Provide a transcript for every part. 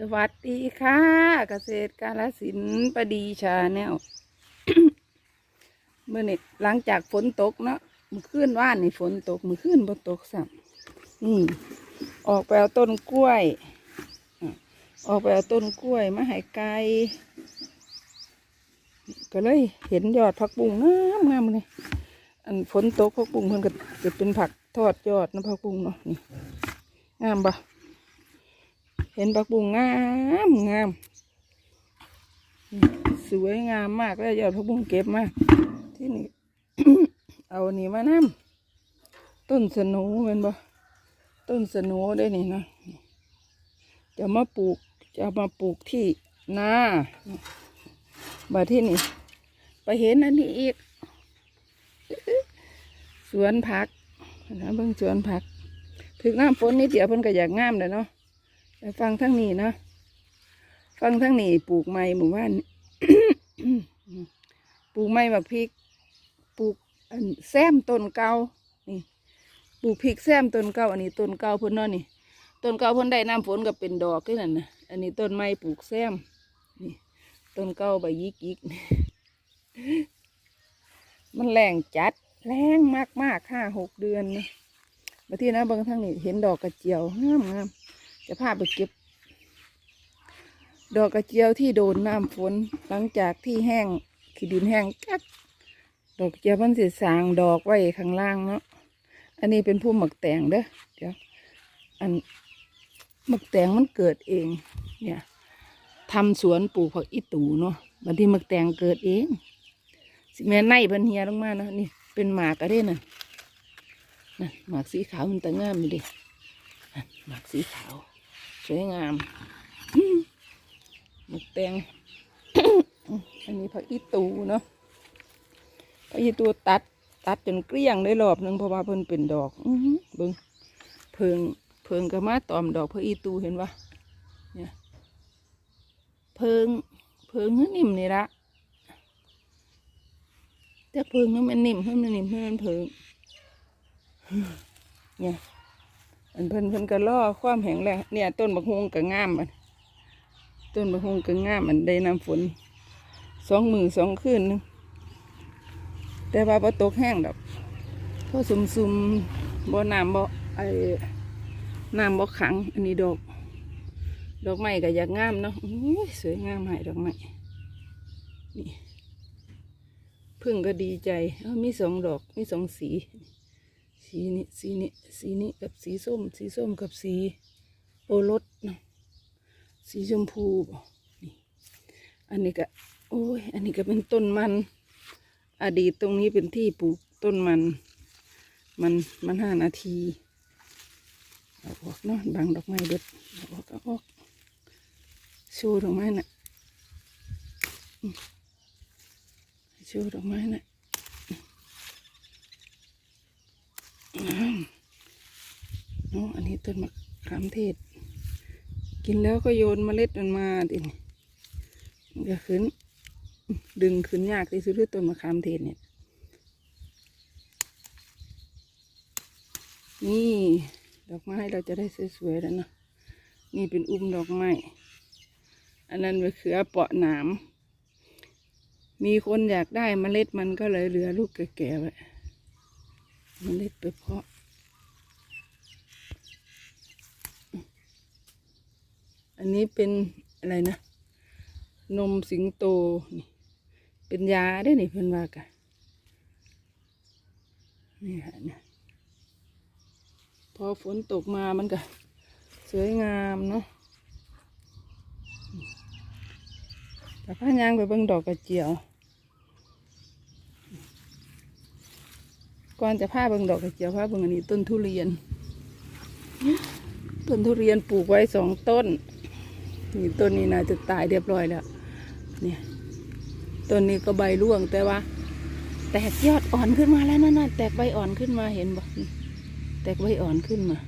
สวัสดีค่ะ เกษตรกาลสินประดีชาแนลเมื่อนี่หลังจากฝนตกเนาะมือขึ้นว่านนี่ฝนตกมือขึ้นบ่ตกซ้ำนี่ออกไปเอาต้นกล้วย ออกไปเอาต้นกล้วยมาให้ไก่ก็เลยเห็นยอดผักบุ้งงามงามเลยอันฝนตกผักบุ้งเพิ่นก็จะเป็นผักทอดยอดนะผักบุ้งเนาะนี่งามปะ เห็นผักบุ้งงามงาม สวยงามมากแล้วยอดผักบุ้งเก็บมาที่นี่ เอานนี้มานำต้นสนูเป็นบ่ต้นสนูได้นี่นะจะมาปลูกจะมาปลูกที่นาบาที่นี่ ไปเห็นอันนี้อีก สวนผักนะเบิ่งสวนผัก ถึงน้ำฝนนิดเดียวเพิ่นก็อยากงามเลยเนาะ ฟังทั้งนี้นะฟังทั้งนี้ปลูกไม้หมู่บ้านปลูกไม้บักพริก ปลูกแซมต้นเก่านี่ปลูกพริกแซมต้นเก่าอันนี้ต้นเก่าพิ่นเนาะนี่ต้นเก่าพิ่นได้น้ำฝนก็เป็นดอกขึ้นนั่นนะอันนี้ต้นไม้ปลูกแซมนี่ต้นเก่าใบยิกยิกมันแรงจัดแรงมากมากห้าหกเดือนนะมาที่นะบางทั้งนี้เห็นดอกกระเจียวงามงาม จะพาไปเก็บ ดอกกระเจียวที่โดนน้ำฝนหลังจากที่แห้งขี้ดินแห้งกัดดอกกระเจียวมันสิสางดอกไว้ข้างล่างเนาะอันนี้เป็นผู้หมักแตงเด้อเดี๋ยวอันหมักแตงมันเกิดเอง เนี่ยทำสวนปลูกผักอีตูเนาะบางทีหมักแตงเกิดเองสิแม่ในพิ่นเฮียลงมาเนาะนี่เป็นหมากกระเด้น่ะน่ะหมากสีขาวมันแต่งามอยู่ดิหมากสีขาว สวยงามอืมหมกแตงอันนี้ผักอีตูเนาะผักอีตูตัด ตัดจนเกลี้ยงได้รอบหนึ่งเพราะว่าเพิ่นเป็นดอกอือหือเบิ่งเพิงเพิงก็มาตอมดอกผักอีตูเห็นปะเนี่ยเพิงเพิงคือนิ่มนี่ละแต่เพิงนั้นมันนิ่มให้มันนิ่มให้มันเพิงเนี่ย อันเพิ่นเพิ่นก็ล่อความแห้งแล้งเนี่ยต้นบักฮวงก็งามอันต้นบักฮวงก็งามอันได้น้ำฝนสองมือสองคืนหนึงแต่ว่าพอตกแห้งดอกเพราะซุมซุมๆบ่น้ำบ่ไอ้น้ำบ่ขัง อันนี้ดอก ดอกไม้ก็อยากงามเนาะอุ้ยสวยงามใหายดอกไม้นี่พึ่งก็ดีใจเอ้ามีสองดอกมีสองสี สีนี้สีนี้สีนี้กับสีส้ม สีส้มกับสีโอรสเนาะสีชมพูนี่อันนี้ก็โอ้ยอันนี้ก็เป็นต้นมัน อดีตตรงนี้เป็นที่ปลูกต้นมัน มันมันห้านาทีเอาออกเนาะบางดอกไม้เบิดเอาออกเอออกชูดอกไม้น่ะชูดอกไม้น่ะ อ๋ออันนี้ต้นมะขามเทศ กินแล้วก็โยนเมล็ดมันมาดิมันจะขึ้น ดึงขึ้นยากที่สุดคือต้นมะขามเทศเนี่ย นี่ดอกไม้เราจะได้สวยๆแล้วเนาะนี่เป็นอุ้มดอกไม้ อันนั้นเป็นเขือเปาะหนาม มีคนอยากได้เมล็ดมันก็เลยเหลือลูกแก่ๆไว้ เมล็ดไปเพาะอันนี้เป็นอะไรนะ นมสิงโตนี่เป็นยาได้นี่เพิ่อนว่ากะนี่ฮะเนี่ยพอฝนตกมามันก็สวยงามเนาะแต่พายางไปเบิ่งดอกกระเจียว ก่อนจะพาเบิ่งดอกกระเจียวพาเบิ่งอันนี้ต้นทุเรียน ต้นทุเรียนปลูกไว้สองต้น นี่ต้นนี้น่าจะตายเรียบร้อยแล้ว เนี่ย ต้นนี้ก็ใบร่วงแต่ว่า แตกยอดอ่อนขึ้นมาแล้วนั่นน่ะแตกใบอ่อนขึ้นมาเห็นบ่แตกใบอ่อนขึ้นมา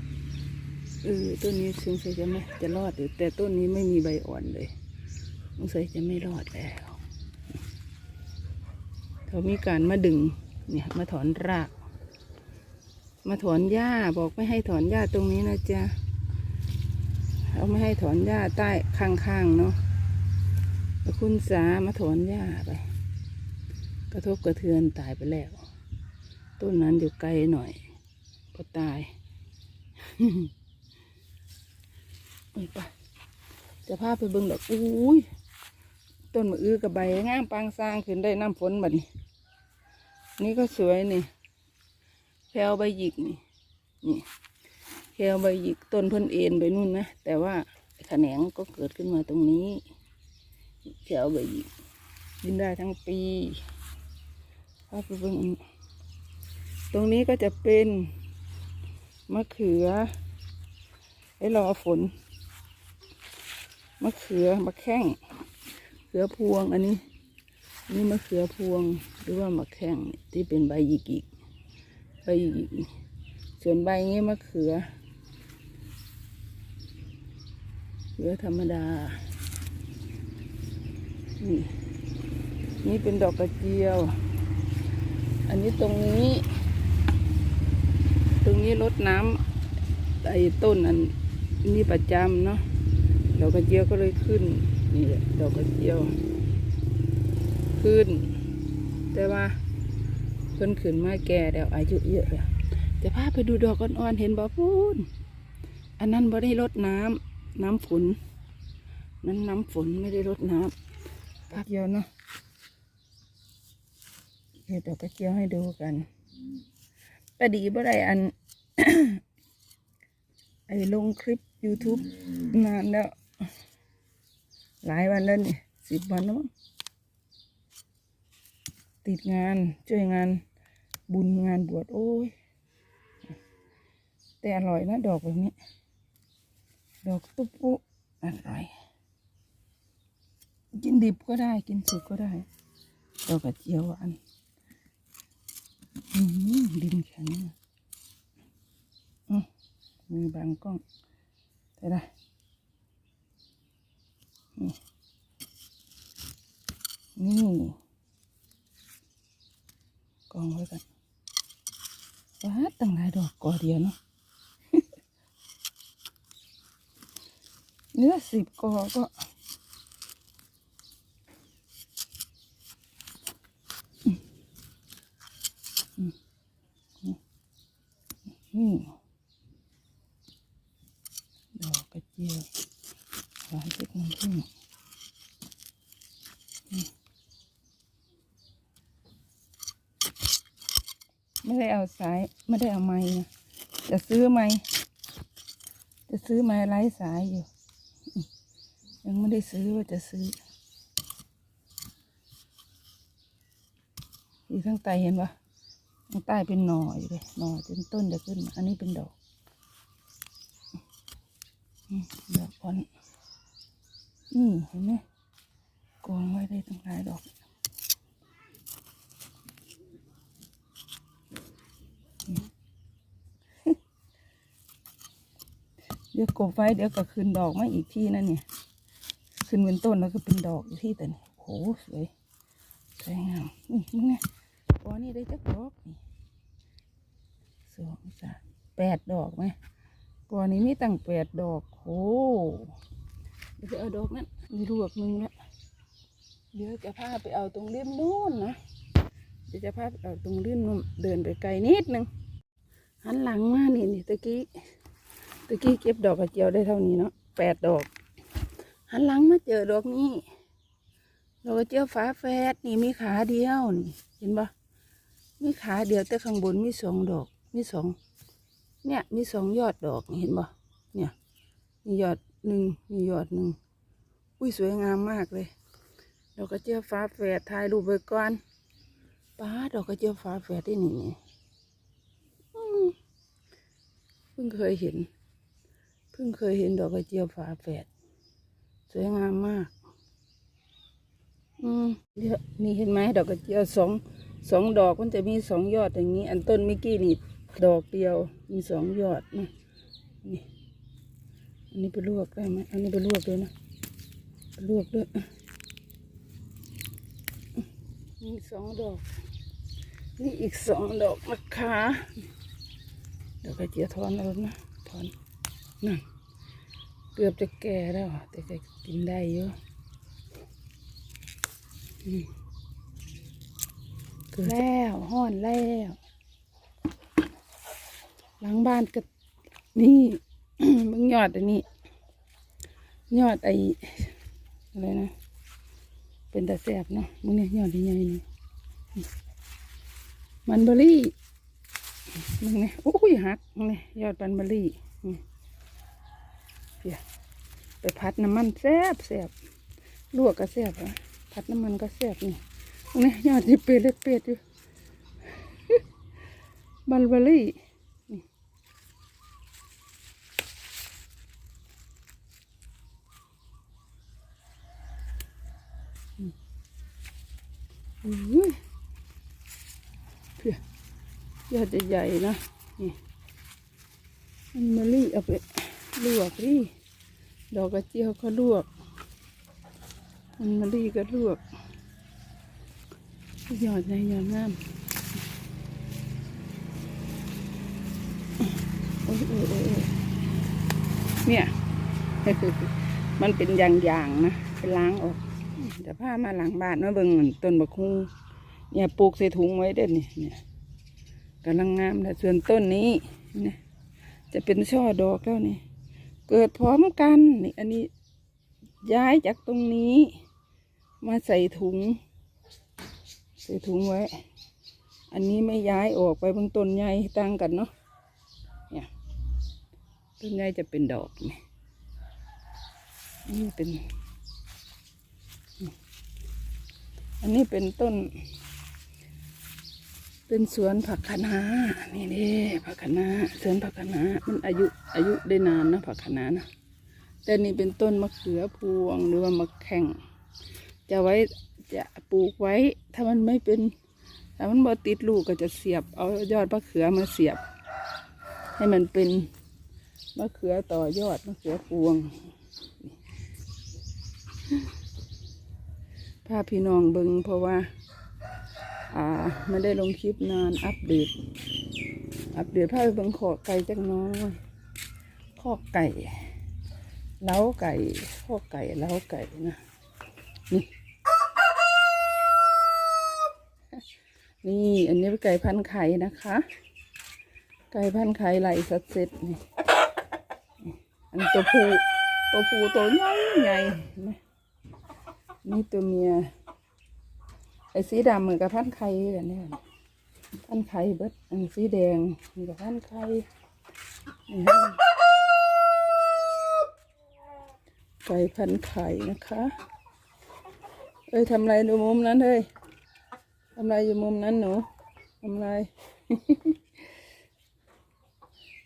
เออต้นนี้สงสัยจะไม่จะรอดอยู่แต่ต้นนี้ไม่มีใบอ่อนเลยสงสัยจะไม่รอดแล้วเขามีการมาดึงเนี่ยมาถอนราก มาถอนหญ้าบอกไม่ให้ถอนหญ้าตรงนี้นะจ๊ะเขาไม่ให้ถอนหญ้าใต้ข้างๆเนาะคุณสามาถอนหญ้าไป กระทบกระเทือนตายไปแล้ว ต้นนั้นอยู่ไกลหน่อย ก็ตายไปไปจะพาไปเบิ่งดอกอุ้ยต้นมะอื้อกับใบงามปางสร้างขึ้นได้น้ำฝนบัดนี้ นี่ก็สวยนี่ แพลวใบหยิกนี่นี่แพลวใบหยิกต้นเพิ่นเอ็นไปนู่นนะแต่ว่าแขนงก็เกิดขึ้นมาตรงนี้แพลวใบหยิกกินได้ทั้งปีพาไปเบิ่งตรงนี้ก็จะเป็นมะเขือไอ้รอฝนมะเขือมะแข้งเขือพวงอันนี้ นี่มะเขือพวงหรือว่ามะแข้งที่เป็นใบหยิกอี กใบหยิกส่วนใบนี้ยมะเขือเขือธรรมดา นี่นี่เป็นดอกกระเจียว อันนี้ตรงนี้ ตรงนี้รดน้ำไอ้ต้นอันนี้ประจำเนาะดอกกระเจียวก็เลยขึ้น นี่แหละดอกกระเจียว ขึ้น แต่ว่า เพิ่นขึ้นมาแก่แล้วอายุเยอะแล้วจะพาไปดูดอกอ่อนๆเห็นบ่พูนอันนั้นบ่ได้รดน้ำน้ำฝนนั้นน้ำฝนไม่ได้รดน้ำพักเดียวเนาะเดี๋ยวดอกกระเจียวให้ดูกันแต่ดีบ่ได้อัน ไอ้ลงคลิป YouTube นานแล้ว หลายวันแล้วนี่สิบวันแล้วมั้ง ติดงานช่วยงานบุญงานบวชโอ้ย แต่อร่อยนะดอกแบบนี้ ดอกตุ๊ปุอร่อย กินดิบก็ได้กินสุกก็ได้ ดอกกระเจียวหวานดินแข็งมมือบางกล้องได้ได้นี่นี่ องไว้กันว้าตั้งหลายดอกกอเดียวเนาะเนื้อสิบกอก็ นี่ดอกกระเจียวหวานเล็กน้ำผึ้งอืม ไม่ได้เอาสายไม่ได้เอาไม้นะจะซื้อไม้จะซื้อไม้ไร้สายอยู่ ยังไม่ได้ซื้อว่าจะซื้ออยู่ข้างใต้เห็นปะข้างใต้เป็นหน่ออยู่เลยหน่อจนต้นจะขึ้น อันนี้เป็นดอกดอกอ่อนนี่เห็นไหมกองไว้ได้ตั้งหลายดอก เดี๋ยวกบไว้เดี๋ยวก็ขึ้นดอกมาอีกที่นั่นเนี่ย ขึ้นเป็นต้นแล้วก็เป็นดอกอีกที่แต่นี่โหสวยสวยงามนี่มึงเนี่ยกอนี่ได้จักดอกนี่สองสามแปดดอกไหมก่อนนี้มีตั้งแปดดอกโอ้เดี๋ยวจะเอาดอกนั้นมีรวกหนึ่งล้วเดี๋ยวจะพาไปเอาตรงริมนู้นนะเดี๋ยวจะพาไปเอาตรงริมนู้นเดินไปไกลนิดนึงหันหลังมานี่นี่ตะกี้ ตะกี้เก็บดอกกระเจียวได้เท่านี้เนาะแปดดอก หันหลังมาเจอดอกนี้ ดอกกระเจียวฝาแฝดนี่มีขาเดียวนี่ เห็นปะมีขาเดียวแต่ข้างบนมีสองดอก มีสอง เนี่ย มีสองยอดดอกเห็นบ่เนี่ย มียอดหนึ่งมียอดหนึ่ง อุ้ยสวยงามมากเลย ดอกกระเจียวฟ้าแฝดถ่ายรูปไว้ก่อนป้าดอกกระเจียวฟ้าแฝดได้นี่นี่เพิ่งเคยเห็น พิ่งเคยเห็นดอกกระเจียวฟ้าแฝดสวยงามมาก อืมเดี๋ยวนี่เห็นไหมดอกกระเจียวสองสองดอกมันจะมีสองยอดอย่างนี้ อันต้นมื่อกี้นี่ดอกเดียวมีสองยอดนะนี่อันนี้ไปลวกได้ไหมอันนี้ไปลวกเลยนะไปลวกด้วยมีสองดอก นี่อีกสองดอกนะคะเดี๋ยวก็เจียวถอนแล้วนะถอน นั่นเกือบจะแก่แล้ว แต่ก็กินได้อยู่อืมเกือบแล้วห้อนแล้ว หลังบ้านก็นี่เบิ่งยอดอันนี้ ยอดไออะไรนะ เป็นตาแสบเนาะมึงเนี่ยยอดใหญ่ๆนี่มันเบอรี่มึงเนี่ยโอ้ยหักมึงเนี่ยยอดมันเบอรี่ นี่เดี๋ยไปพัดน้ำมันแซ่บแซ่บลวกก็แซ่บอะพัดน้ำมันก็แซ่บนี่มึงนี่ยอดที่เปรตเล็ดเปรตอยู่บัลเบอรี่อุ้ยเพื่อยอดใหญ่ๆนะนี่มันมะลิเอาไปลวกดิ ดอกกระเจียวก็ลวกมันมะลิก็ลวกยอดใหญ่ยอดงามโอ้ยโอ้ยโอ้ยโอ้ยเนี่ย มันเป็นอย่างๆนะไปล้างออกเดี๋ยวพามาหลังบ้านมาเบิ่งต้นบักฮุงเนี่ยปลูกใส่ถุงไว้เด้อนี่เนี่ยกำลังงามแต่ส่วนต้นนี้นี่ยจะเป็นช่อดอกแล้วนี่ เกิดพร้อมกันนี่อันนี้ย้ายจากตรงนี้ มาใส่ถุง ใส่ถุงไว้ อันนี้ไม่ย้ายออกไปเบางต้นใหญ่ต่างกันเนาะเนี่ยต้นใหญ่จะเป็นดอกนี่นี่เป็น อันนี้เป็นต้น เป็นสวนผักคะน้านี่เด้ผักคะน้าสวนผักคะน้ามันอายุอายุได้นานนะผักคะน้านะแต่นี่เป็นต้นมะเขือพวงหรือว่ามะแข่ง จะไว้จะปลูกไว้ ถ้ามันไม่เป็นถ้ามันบ่ติดลูกก็จะเสียบเอายอดมะเขือมาเสียบ ให้มันเป็นมะเขือต่อยอดมะเขือพวงพาพี่น้องเบิงเพราะว่า ไม่ได้ลงคลิปนานอัปเดต อัปเดตพาไปเบิงขอไก่จักหน้อยข้อไก่เล้าไก่ข้อไก่เล้าไก่นะนี่นี่อันนี้เป็นไก่พันไข่นะคะ ไก่พันไข่ไหลสัดเสร็จนี่อันตัวผู้ตัวผู้ตัวใหญ่ใหญ่นไหมนี่ตัวเมีย อ้สีดำเหมือนกับพันไข่กันเนี่ยพันไข่เบิดอันสีแดงเหมีกับพันไข่ไก่พันไข่นะคะ เอ้ยทำไรดูมุมนั้นเฮ้ยทำไรอยู่มุมนั้นหนูทำไร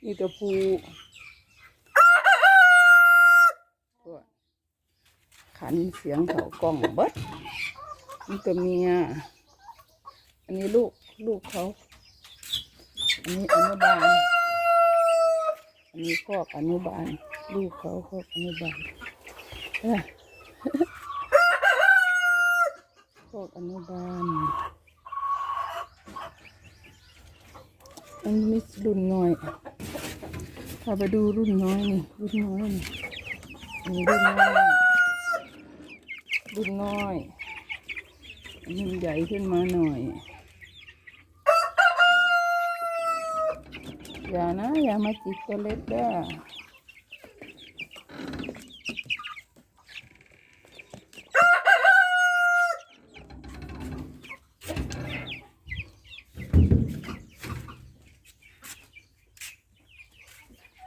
นี่ตัวผู้ขันเสียงเขากล้องเบิด นี่ตัวเมีย อันนี้ลูกลูกเขา อันนี้อนุบาล อันนี้ครอบอนุบาล ลูกเขาครอบอนุบาลครอบอนุบาล อันนี้มีรุ่นน้อยพาไปดูรุ่นน้อยนี่ รุ่นน้อยนี่อันนี้รุ่นน้อยรุ่นน้อย มันใหญ่ขึ้นมาหน่อย อย่านะ อย่ามาจิกตัวเล็กด้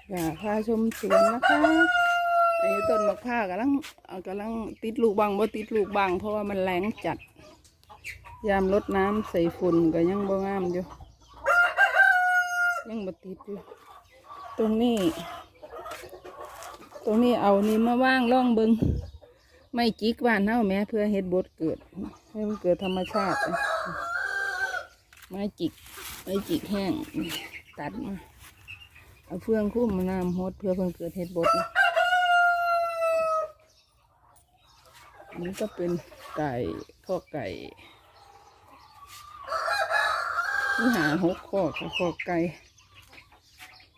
อย่าพาชมสวนนะคะอันนี้ต้นมะพร้าวกำลังกำลังติดลูกบางบ่ติดลูกบางเพราะว่ามันแรงจัด ยามลดน้ำใส่ฝุ่นก็ยังบ่งามอยู่ ยังบ่ติดอยู่ ตรงนี้ ตรงนี้เอานี่มาว่างล่องเบิงไม่จิกบ้านเน่าแม่เพื่อเฮ็ดบดเกิด ให้มันเกิดธรรมชาติ ไม้จิก ไม้จิกแห้ง ตัดมา เอาเฟืองคุ้มาน้ำฮดเพื่อเพิ่งเกิดเฮ็ดบดนะอันนี้ก็เป็นไก่ข้อไก่ ที่หาหกข้อกับข้อไก่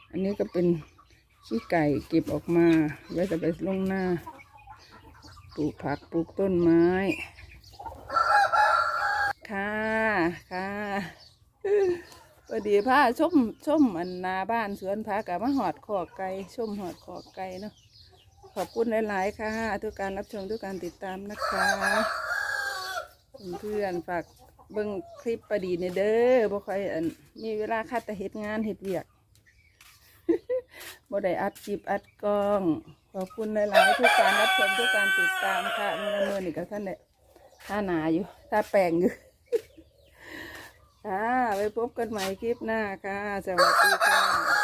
อันนี้ก็เป็นขี้ไก่เก็บออกมา ไว้จะไปลงหน้า ปลูกผักปลูกต้นไม้ ค่ะค่ะพอดีผ้าชมชมอันนาบ้านสวนผักกับมาหอดขอกไก่ชมหอดขอกไก่เนาะขอบคุณหลาย ๆ ค่ะ ทุกการรับชมทุกการติดตามนะคะ เพื่อนๆฝาก เบิ่งคลิปประดีในเด้อบ่ค่อยอันมีเวลาคัดแต่เฮ็ดงานเฮ็ดเวียกบ่ได้อัดคลิปอัดกล้อง ขอบคุณหลายๆทุกการรับชมทุกการติดตามค่ะเมื่อเมื่อีกกับท่านเนี่ยท่าหนาอยู่ท่าแปลงอยู่ค่ะไปพบกันใหม่คลิปหน้าค่ะ สวัสดีค่ะ